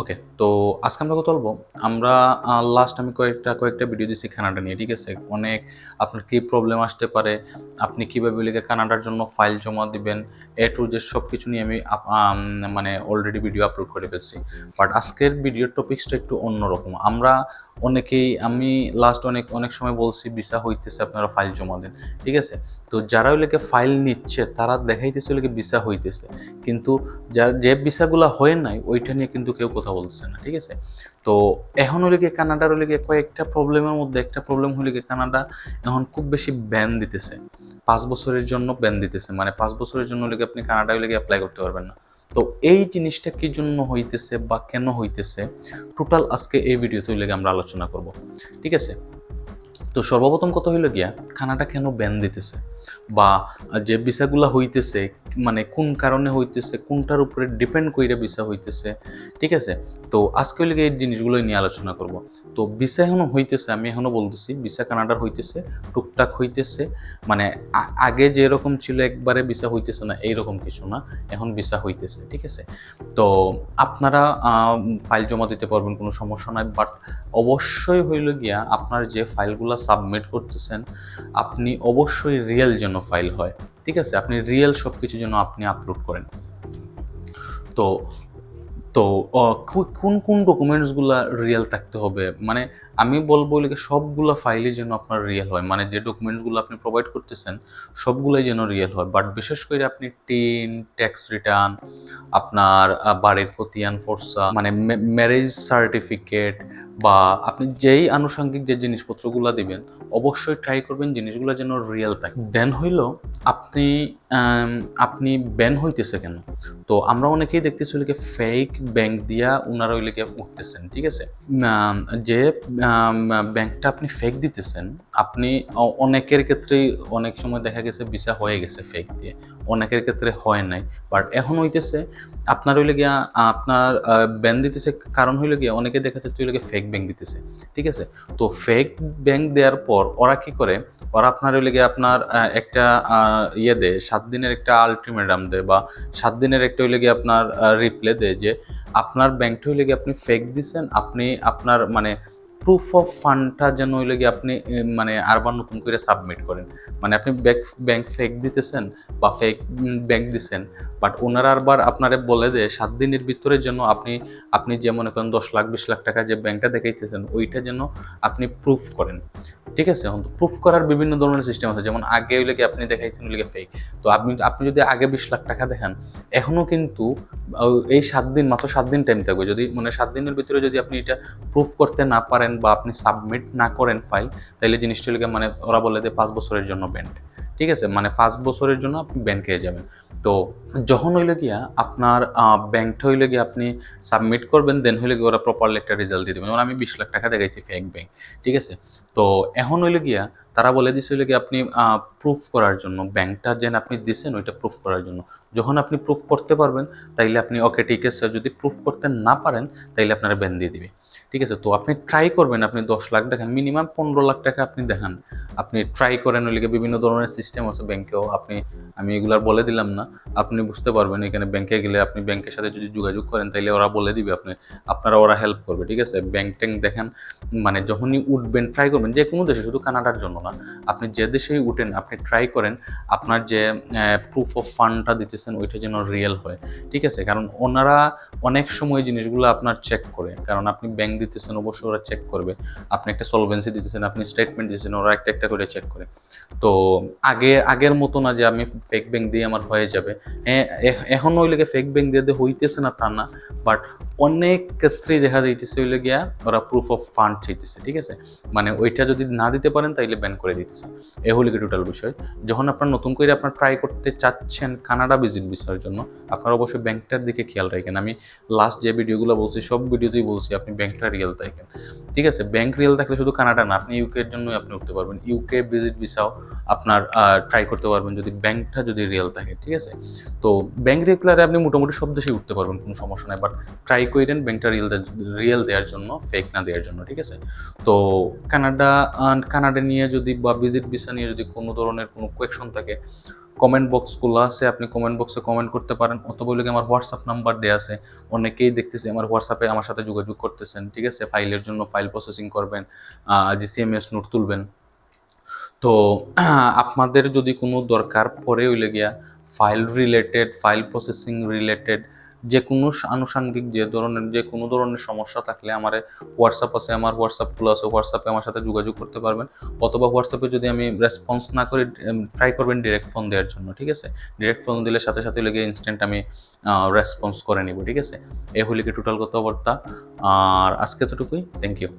ওকে তো আজকে আমরা কথা বলব। আমরা লাস্ট আমি কয়েকটা কয়েকটা ভিডিও দিচ্ছি কানাডা নিয়ে, ঠিক আছে? অনেক আপনার কী প্রবলেম আসতে পারে, আপনি কীভাবে লিখে কানাডার জন্য ফাইল জমা দিবেন এ টু যে সব কিছু নিয়ে আমি মানে অলরেডি ভিডিও আপলোড করে ফেলছি। বাট আজকের ভিডিওর টপিক্সটা একটু অন্যরকম। আমরা অনেকেই, আমি লাস্ট অনেক অনেক সময় বলছি, ভিসা হইতেছে, আপনারা ফাইল জমা দেন। ঠিক আছে? তো যারা ওই লেগে ফাইল নিচ্ছে, তারা দেখাইতেছে ওই ভিসা হইতেছে। কিন্তু যা, যে ভিসাগুলো হয়ে নাই, ওইটা নিয়ে কিন্তু কেউ কথা বলতেছে না, ঠিক আছে? তো এখন গিয়ে কানাডার গিয়ে কয়েকটা প্রবলেমের মধ্যে, একটা প্রবলেম গিয়ে কানাডা এখন খুব বেশি ব্যান দিতেছে। পাঁচ বছরের জন্য ব্যান দিতেছে। মানে পাঁচ বছরের জন্য লেগে আপনি কানাডায় লেগে অ্যাপ্লাই করতে পারবেন না? তো এই জিনিসটা কি জন্য হইতেছে বা কেন হইতেছে? টোটাল আজকে এই ভিডিওতে লেগে আমরা আলোচনা করব। ঠিক আছে? তো সর্বপ্রথম কথা হইল গিয়া কানাডা কেন ব্যান দিতেছে? বা যে ভিসাগুলা হইতেছে মানে কোন কারণে হইতেছে, কোনটার উপরে ডিপেন্ড কইরা ভিসা হইতেছে, ঠিক আছে? তো আজকে গিয়ে এই জিনিসগুলো নিয়ে আলোচনা করব। তো ভিসা এখনও হইতেছে, আমি এখনও বলতেছি ভিসা কানাডার হইতেছে, টুকটাক হইতেছে মানে আগে যেরকম ছিল একবারে ভিসা হইতেছে না, এইরকম কিছু না, এখন ভিসা হইতেছে, ঠিক আছে? তো আপনারা ফাইল জমা দিতে পারবেন, কোনো সমস্যা নাই বাট অবশ্যই হইল গিয়া, আপনার যে ফাইলগুলো সাবমিট করতেছেন, আপনি অবশ্যই রিয়েল যেন ফাইল হয়, ঠিক আছে? আপনি রিয়েল সব কিছু যেন আপনি আপলোড করেন। তো তো কোন কোন ডকুমেন্টসগুলো রিয়েল থাকতে হবে? মানে আমি বলব সবগুলো ফাইলই যেন আপনার রিয়েল হয়। মানে যে ডকুমেন্টসগুলো আপনি প্রোভাইড করতেছেন, সবগুলোই যেন রিয়েল হয়। বাট বিশেষ করে আপনি টিন ট্যাক্স রিটার্ন আপনার বাড়ির প্রতিয়ান ফোর্সা মানে ম্যারেজ সার্টিফিকেট বা আপনি যেই আনুষঙ্গিক যে জিনিসপত্রগুলো দিবেন অবশ্যই ট্রাই করবেন জিনিসগুলো যেন রিয়েল থাকে। দেন হইল আপনি আপনি ব্যান হইতেছে কেন? তো আমরা অনেকেই দেখতেছি ওইদিকে ফেক ব্যাংক দিয়া ওনারা ওইদিকে উঠতেছেন, ঠিক আছে? যে ব্যাংকটা আপনি ফেক দিতেছেন, আপনি অনেকের ক্ষেত্রেই অনেক সময় দেখা গেছে ভিসা হয়ে গেছে ফেক দিয়ে, অনেকের ক্ষেত্রে হয় নাই। বাট এখন হইতেছে, আপনার হইলে গিয়া, আপনার ব্যান দিতেছে কারণ হইলে গিয়া অনেকে দেখা যাচ্ছে হইলে ফেক ব্যাংক দিতেছে, ঠিক আছে? তো ফেক ব্যাংক দেওয়ার পর ওরা কি করে? ওরা আপনার হইলে গিয়ে আপনার একটা ইয়ে দেয়, সাত দিনের একটা আলটিমেটাম দেয় বা সাত দিনের একটা হইলে গিয়ে আপনার রিপ্লে দেয় যে আপনার ব্যাংকটা হইলে গিয়ে আপনি ফেক দিছেন, আপনি আপনার মানে প্রুফ অফ ফান্ডটা যেন হইলে গিয়ে আপনি মানে আরবার নতুন করে সাবমিট করেন। মানে আপনি ব্যাংক ব্যাংক ফেক দিতেছেন বা ফেক ব্যাংক দিছেন বাট ওনারা আরবার আপনারে বলে যে সাত দিনের ভিতরে যেন আপনি আপনি যে মনে করেন দশ লাখ, বিশ লাখ টাকা যে ব্যাংকটা দেখাইতেছেন, ওইটা যেন আপনি প্রুফ করেন। ঠিক আছে, এখন প্রুফ করার বিভিন্ন ধরনের সিস্টেম আছে। যেমন আগে ওই লেগে আপনি দেখাইছেন ওই লেগে ফেক তো আপনি আপনি যদি আগে বিশ লাখ টাকা দেখান এখনও কিন্তু এই সাত দিন, মাত্র সাত দিন টাইম থাকবে। যদি মানে সাত দিনের ভিতরে যদি আপনি এটা প্রুফ করতে না পারেন বা আপনি সাবমিট না করেন ফাইল তাহলে জিনিসটা লেগে মানে ওরা বলে যে পাঁচ বছরের জন্য ব্যান্ড ঠিক আছে? মানে পাঁচ বছরের জন্য আপনি ব্যাংক যাবেন। তো যখন হইলে গিয়া আপনার ব্যাংকটা হইলে গিয়ে আপনি সাবমিট করবেন দেন হইলে গিয়ে ওরা প্রপারলি একটা রেজাল্ট দিয়ে দেবেন। আমি বিশ লাখ টাকা দেখাইছি ফেক ব্যাংক ঠিক আছে? তো এখন হইলে গিয়া তারা বলে দিচ্ছে হইলে গিয়ে আপনি প্রুফ করার জন্য ব্যাংকটা যেন আপনি দিছেন ওইটা প্রুফ করার জন্য। যখন আপনি প্রুফ করতে পারবেন, তাইলে আপনি ওকে ঠিক আছে, যদি প্রুফ করতে না পারেন, তাইলে আপনারা ব্যান দিয়ে দিবে। ঠিক আছে? তো আপনি ট্রাই করবেন, আপনি দশ লাখ দেখান মিনিমাম পনেরো লাখ টাকা আপনি দেখান। আপনি ট্রাই করেন ওইদিকে বিভিন্ন ধরনের সিস্টেম আছে ব্যাংকেও আপনি, আমি এগুলার বলে দিলাম না, আপনি বুঝতে পারবেন এখানে ব্যাংকে গেলে আপনি ব্যাংকের সাথে যদি যোগাযোগ করেন, তাইলে ওরা বলে দিবে আপনি, আপনারা ওরা হেল্প করবে, ঠিক আছে? ব্যাংক ট্যাঙ্ক দেখেন মানে যখনই উঠবেন ট্রাই করবেন, যে কোনো দেশে, শুধু কানাডার জন্য না, আপনি যে দেশেই উঠেন, আপনি ট্রাই করেন, আপনার যে প্রুফ অফ ফান্ডটা দিতেছেন, ওইটা যেন রিয়েল হয়, ঠিক আছে? কারণ ওনারা অনেক সময় জিনিসগুলো আপনার চেক করে, কারণ আপনি ব্যাংক দিতেছেন, অবশ্যই ওরা চেক করবে। আপনি একটা সলভেন্সি দিতেছেন, আপনি স্টেটমেন্ট দিতেছেন, ওরা একটা একটা করে চেক করে। তো আগে, আগের মতো না যে আমি ফেক ব্যাংক দিয়ে আমার হয়ে যাবে। হ্যাঁ এখন ওই লেগে ফেক ব্যাংক দিয়ে হইতেছে না তা না বাট অনেক ক্ষেত্রেই দেখা যাইতেছে ওইলে গিয়া ওরা প্রুফ অফ ফান্ড চাইতেছে, ঠিক আছে? মানে ওইটা যদি না দিতে পারেন তাইলে ব্যান করে দিচ্ছে। এ হলো কি টোটাল বিষয়। যখন আপনার নতুন করে আপনার ট্রাই করতে চাচ্ছেন কানাডা ভিজিট বিষয়ের জন্য, আপনার অবশ্যই ব্যাংকটার দিকে খেয়াল রাখেন। আমি লাস্ট যে ভিডিওগুলো বলছি, সব ভিডিওতেই বলছি, আপনি ব্যাংকটা রিয়েল দেখেন। ঠিক আছে? ব্যাংক রিয়েল থাকলে শুধু কানাডা না, আপনি ইউকে এর জন্যই আপনি উঠতে পারবেন। ইউকে ভিজিট ভিসাও আপনার ট্রাই করতে পারবেন যদি ব্যাংকটা যদি রিয়েল থাকে, ঠিক আছে? তো ব্যাংক রেগুলারে আপনি মোটামুটি সব দেশেই উঠতে পারবেন, কোনো সমস্যা নাই। বাট ট্রাই করেন ব্যাংকটা রিয়েল রিয়েল দেওয়ার জন্য ফেক না দেওয়ার জন্য, ঠিক আছে? তো কানাডা কানাডা নিয়ে যদি বা ভিজিট ভিসা নিয়ে যদি কোনো ধরনের কোনো কোয়েকশন থাকে কমেন্ট বক্সগুলো আছে, আপনি কমেন্ট বক্সে কমেন্ট করতে পারেন, অথবা হলে আমার হোয়াটসঅ্যাপ নাম্বার দেওয়া আছে, অনেকেই দেখতেছি আমার হোয়াটসঅ্যাপে আমার সাথে যোগাযোগ করতেছেন, ঠিক আছে? ফাইলের জন্য ফাইল প্রসেসিং করবেন জিসিএমএস নোট তুলবেন। তো আপনাদের যদি কোনো দরকার পরে হইলে গিয়া file related file processing related যে কোনো আনুষাঙ্গিক যে ধরনের, যে কোনো ধরনের সমস্যা থাকলে আমার হোয়াটসঅ্যাপ আছে, আমার হোয়াটসঅ্যাপ খোলা আছে হোয়াটসঅ্যাপে আমার সাথে যোগাযোগ করতে পারবেন। অথবা হোয়াটসঅ্যাপে যদি আমি রেসপন্স না করি ট্রাই করবেন ডিরেক্ট ফোন দেওয়ার জন্য, ঠিক আছে? ডিরেক্ট ফোন দিলে সাথে সাথে লেগে ইনস্ট্যান্ট আমি রেসপন্স করে নিব, ঠিক আছে? এ হলে কি টোটাল কথাবার্তা আর আজকে এতটুকুই থ্যাংক ইউ